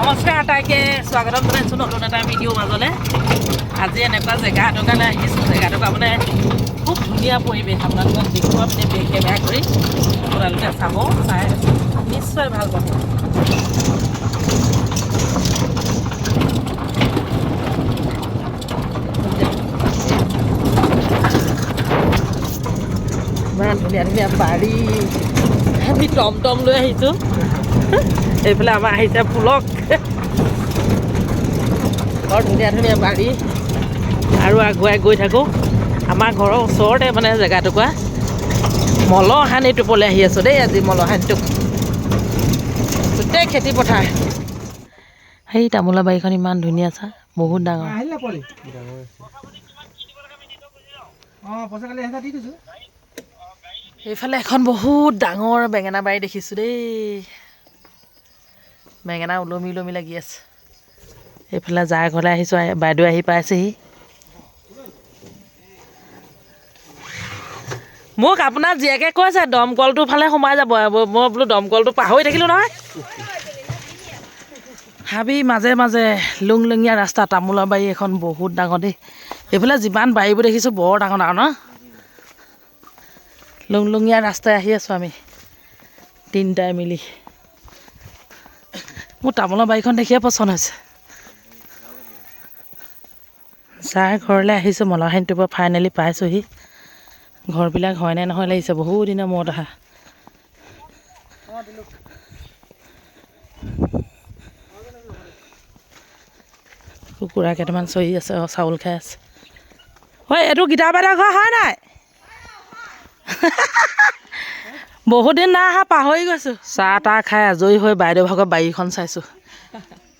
নমস্কাৰ আটাইকে স্বাগতম জনাইছোঁ নতুন এটা ভিডিঅ' মাজলৈ। আজি এনেকুৱা জেগা এটকালৈ আহিছোঁ জেগা এটকা মানে খুব ধুনীয়া পৰিৱেশ আপোনালোকক দেখুৱাম মানে বেগ কেমেৰা কৰি আপোনালোকে চাব, চাই নিশ্চয় ভালো পাব। ইমান ধুনীয়া ধুনীয়া বাৰী। আমি টমটম লৈ আহিছোঁ। এইফালে আমাৰ আহিছে পুলক বৰ ধুনীয়া ধুনীয়া বাৰী আৰু আগুৱাই গৈ থাকোঁ আমাৰ ঘৰৰ ওচৰতে মানে জেগাটুকুৰা মলহানি টোপলৈ আহি আছোঁ দেই আজি মলহানিটোক গোটেই খেতি পথাৰ সেই তামোলা বাৰীখন ইমান ধুনীয়া চা বহুত ডাঙৰ এইফালে এখন বহুত ডাঙৰ বেঙেনা বাৰী দেখিছোঁ দেই বেঙেনা ওলমি ওলমি লাগি আছে। এইফালে যাৰ ঘৰলৈ আহিছোঁ আহি- বাইদেউ আহি পাইছেহি। মোক আপোনাৰ জীয়েকে কৈছে দমকলটোৰ ফালে সোমাই যাব। মই বোলো দমকলটো পাহৰি থাকিলোঁ নহয়। হাবি মাজে মাজে লুংলুঙীয়া ৰাস্তা তামোলৰ বাৰী এখন বহুত ডাঙৰ দেই। এইফালে যিমান বাৰীবোৰ দেখিছোঁ বৰ ডাঙৰ ডাঙৰ ন? লুংলুঙীয়া ৰাস্তাই আহি আছোঁ আমি। তিনিটাই মিলি। মোৰ তামোলৰ বাৰীখন দেখিয়ে পচন্দ হৈছে। যাৰ ঘৰলৈ আহিছোঁ মলহানিটোৰ পৰা ফাইনেলি পাইছোঁহি। ঘৰবিলাক হয়নে নহয় লাগিছে বহুত দিনৰ মূৰত অহা। কুকুৰা কেইটামান চৰি আছে চাউল খাই আছে। ঐ এইটো গীতা বাইদেউৰ ঘৰ হয় নাই? বহুত দিন নাই অহা পাহৰি গৈছোঁ। চাহ তাহ খাই আজৰি হৈ বাইদেউ ভাগৰ বাৰীখন চাইছোঁ।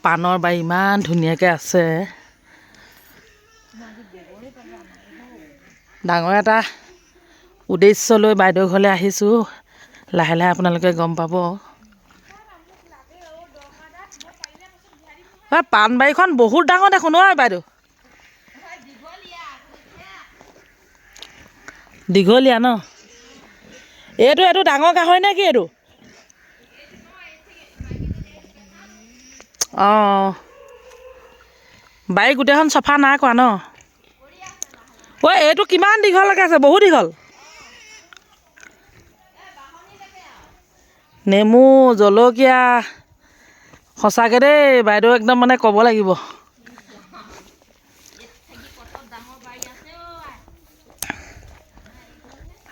পাণৰ বাৰী ইমান ধুনীয়াকৈ আছে। ডাঙৰ এটা উদ্দেশ্য লৈ বাইদেউ ঘৰলৈ আহিছোঁ। লাহে লাহে আপোনালোকে গম পাব। পাণবাৰীখন বহুত ডাঙৰ দেখোন ঐ বাইদেউ। দীঘলীয়া ন? এইটো এইটো ডাঙৰ গাহৰি নে কি এইটো? অঁ। বাৰী গোটেইখন চফা নাই কৰা ন? ঐ এইটো কিমান দীঘলকৈ আছে বহুত দীঘল। নেমু জলকীয়া সঁচাকৈ দেই বাইদেউ একদম মানে ক'ব লাগিব।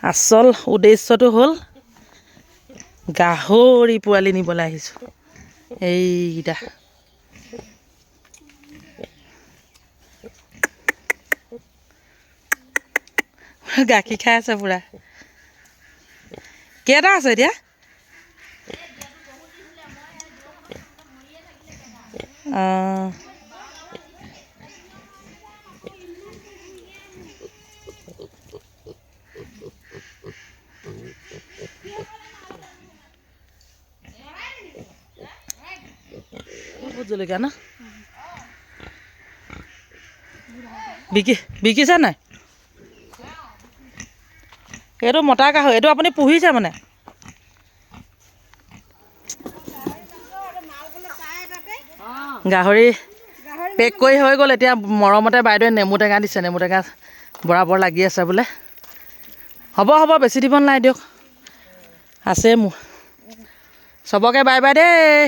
আচল উদ্দেশ্যটো হ'ল গাহৰি পোৱালি নিবলৈ আহিছোঁ। এইকেইটা। গাখীৰ খাই আছে পূৰা। কেইটা আছে এতিয়া? অঁ জলকীয়া ন? বিকি বিকিছে নাই? এইটো মতা গাহৰি এইটো আপুনি পুহিছে মানে? গাহৰি পেক কৰি হৈ গ'ল এতিয়া মৰমতে বাইদেৱে নেমু টেঙা দিছে নেমু টেঙা বৰাবৰ লাগি আছে বোলে। হ'ব হ'ব বেছি দিব নালাগে দিয়ক। আছে মোৰ। চবকে বাই বাই দেই।